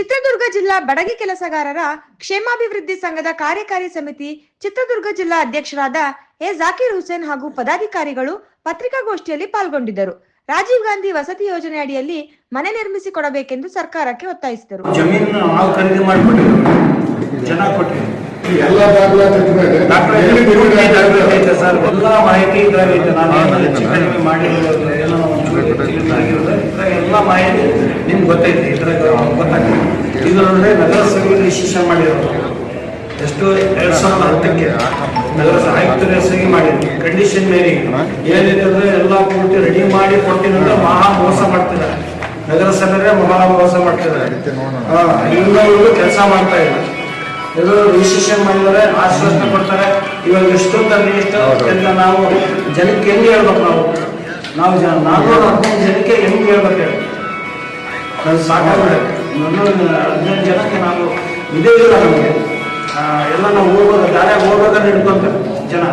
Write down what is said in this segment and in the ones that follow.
ಚಿತ್ರದುರ್ಗ ಜಿಲ್ಲಾ ಬಡಗಿ ಕೆಲಸಗಾರರ ಕ್ಷೇಮಾಭಿವೃದ್ಧಿ ಸಂಘದ ಕಾರ್ಯಕಾರಿ ಸಮಿತಿ ಚಿತ್ರದುರ್ಗ ಜಿಲ್ಲಾ ಅಧ್ಯಕ್ಷರಾದ ಎ ಜಾಕಿರ್ ಹುಸೇನ್ ಹಾಗೂ ಪದಾಧಿಕಾರಿಗಳು ಪತ್ರಿಕಾಗೋಷ್ಠಿಯಲ್ಲಿ ಪಾಲ್ಗೊಂಡಿದ್ದರು. ರಾಜೀವ್ ಗಾಂಧಿ ವಸತಿ ಯೋಜನೆ ಅಡಿಯಲ್ಲಿ ಮನೆ ನಿರ್ಮಿಸಿ ಕೊಡಬೇಕೆಂದು ಸರ್ಕಾರಕ್ಕೆ ಒತ್ತಾಯಿಸಿದರು. ಎಲ್ಲ ಮಾಹಿತಿ ಇದ್ರಾಗ ಎಲ್ಲ ಮಾಹಿತಿ ನಿಮ್ಗೆ ಗೊತ್ತೈತಿ ಇದ್ರಾಗ ಗೊತ್ತಾಗ್ತದೆ ನೋಡಿದ್ರೆ ನಗರಸಭೆ ರಿಜಿಸ್ಟ್ರೇಷನ್ ಮಾಡಿರೋದು ಎಷ್ಟು ಎರಡ್ ಸಾವಿರದ ಹತ್ತಕ್ಕೆ ನಗರ ಆಯುಕ್ತರ ಹೆಸರಿಗೆ ಮಾಡಿದ್ವಿ ಕಂಡೀಷನ್ ಮೇಲೆ ಏನಿದ್ರೆ ಎಲ್ಲ ಪೂರ್ತಿ ರೆಡಿ ಮಾಡಿ ಕೊಟ್ಟಿನಂದ್ರೆ ಮಹಾ ಮೋಸ ಮಾಡ್ತಿದ್ದಾರೆ ನಗರಸಭೆ ಮಹಾ ಮೋಸ ಮಾಡ್ತಿದ್ದಾರೆ ಎಲ್ಲರೂ ಕೆಲಸ ಮಾಡ್ತಾ ಇಲ್ಲ ಎಲ್ಲರೂ ರಿಜಿಸ್ಟ್ರೇಷನ್ ಮಾಡಿದರೆ ಆಶ್ವಾಸನೆ ಕೊಡ್ತಾರೆ ಇವಾಗ ಎಷ್ಟೊತ್ತಲ್ಲಿ ಎಷ್ಟು ಅಂತ ನಾವು ಜನಕ್ಕೆ ಎಲ್ಲಿ ಹೇಳ್ಬೇಕು ನಾವು ನಾವು ಜನ ನಾನ್ನೂರ ಹದಿನೈದು ಜನಕ್ಕೆ ಹೆಂಗೆ ಹೇಳ್ಬೇಕು ಹೇಳಿ. ಸಾಕಾಗ್ಬಿಡುತ್ತೆ. ನಾನ್ನೂರ ಹದಿನೈದು ಜನಕ್ಕೆ ನಾವು ಇದೇ ಇಲ್ಲ ನಮಗೆ. ಎಲ್ಲ ನಾವು ಹೋಗೋದು ದಾರ್ಯಾಗ ಹೋಗೋದನ್ನ ಹಿಡ್ಕೊಂತಾರೆ ಜನ.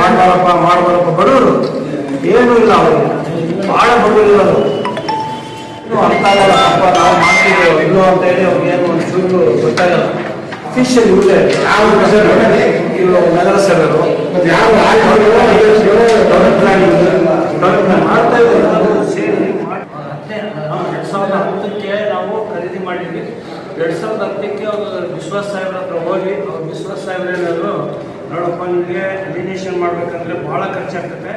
ಮಾಡ್ಬಾರಪ್ಪ ಮಾಡ್ಬಾರಪ್ಪ. ಬಡವರು ಏನೂ ಇಲ್ಲ ಅವರಿಗೆ. ಭಾಳ ಬಡವರಿಲ್ಲ ಅವರು ಇನ್ನೂ ಅರ್ಥ ಆಗಲ್ಲ ಅಪ್ಪ ನಾವು ಮಾಡ್ತಿದ್ದೇವೆ ಇಲ್ಲೋ ಅಂತ ಹೇಳಿ ಅವ್ರಿಗೆ ಏನು ಒಂದು ಚೂರು ಗೊತ್ತಾಗಲ್ಲ. ಅಫಿಷಿಯಲ್ ಇವ್ರೆ ಯಾವ ನಗರಸಭೆಯವರು ಮತ್ತೆ ಯಾವ ಡೆವಲಪ್ ಮಾಡ್ತಾ ಇದ್ದಾರೆ ನಾವು ಸೇರಿ ಮಾಡಿ ನಾವು ಎರಡ್ ಸಾವಿರದ ಹತ್ತಕ್ಕೆ ನಾವು ಖರೀದಿ ಮಾಡಿದ್ವಿ. ಎರಡು ಸಾವಿರದ ಹತ್ತಕ್ಕೆ ಅವರು ವಿಶ್ವಾಸ ಸಾಹೇಬ್ರ ಹತ್ರ ಹೋಗಿ, ಅವ್ರು ವಿಶ್ವಾಸ ಸಾಹೇಬ್ರ ಏನಾದ್ರು, ನೋಡಪ್ಪ ನಿಮಗೆ ಅಲಿನೇಷನ್ ಮಾಡ್ಬೇಕಂದ್ರೆ ಭಾಳ ಖರ್ಚಾಗ್ತದೆ.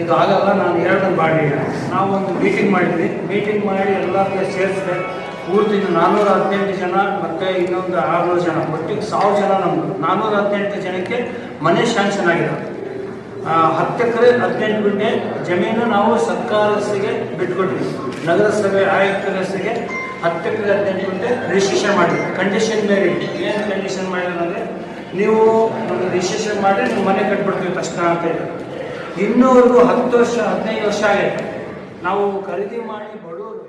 ಇದು ಆಗಲ್ಲ, ನಾನು ಎರಡು ಮಾಡಿ. ನಾವು ಒಂದು ಮೀಟಿಂಗ್ ಮಾಡಿದ್ವಿ. ಮೀಟಿಂಗ್ ಮಾಡಿ ಎಲ್ಲರಿಗೆ ಸೇರಿಸಿದೆ. ಪೂರ್ತಿ ನಾನ್ನೂರ ಹದಿನೆಂಟು ಜನ ಮತ್ತೆ ಇನ್ನೊಂದು ಆರುನೂರು ಜನ. ಒಟ್ಟಿಗೆ ಸಾವಿರ ಜನ ನಮ್ಮದು ನಾನ್ನೂರ ಹದಿನೆಂಟು ಜನಕ್ಕೆ ಮನೆ ಶಾಂಕ್ಷನ್ ಆಗಿದೆ. ಹತ್ತು ಎಕರೆ, ಹದಿನೆಂಟು ಗುಂಟೆ ಜಮೀನು ನಾವು ಸರ್ಕಾರಸಿಗೆ ಬಿಟ್ಕೊಟ್ವಿ. ನಗರಸಭೆ ಆಯುಕ್ತರ ಹೆಸರಿಗೆ ಹತ್ತು ಎಕರೆ, ಹದಿನೆಂಟು ಗುಂಟೆ ರಿಜಿಸ್ಟ್ರೇಷನ್ ಮಾಡಿದ್ವಿ. ಕಂಡೀಷನ್ ಮೇಲೆ ಏನು ಕಂಡೀಷನ್ ಮಾಡಿದ್ರೆ ನೀವು ನಮ್ಗೆ ರಿಜಿಸ್ಟ್ರೇಷನ್ ಮಾಡಿ ನೀವು ಮನೆ ಕಟ್ಬಿಡ್ತೀವಿ ತಕ್ಷಣ ಅಂತ ಹೇಳಿ ಇನ್ನೂವರೆಗೂ ಹತ್ತು ವರ್ಷ, ಹದಿನೈದು ವರ್ಷ ಆಗಿದೆ. ನಾವು ಖರೀದಿ ಮಾಡಿ ಬಡವರು.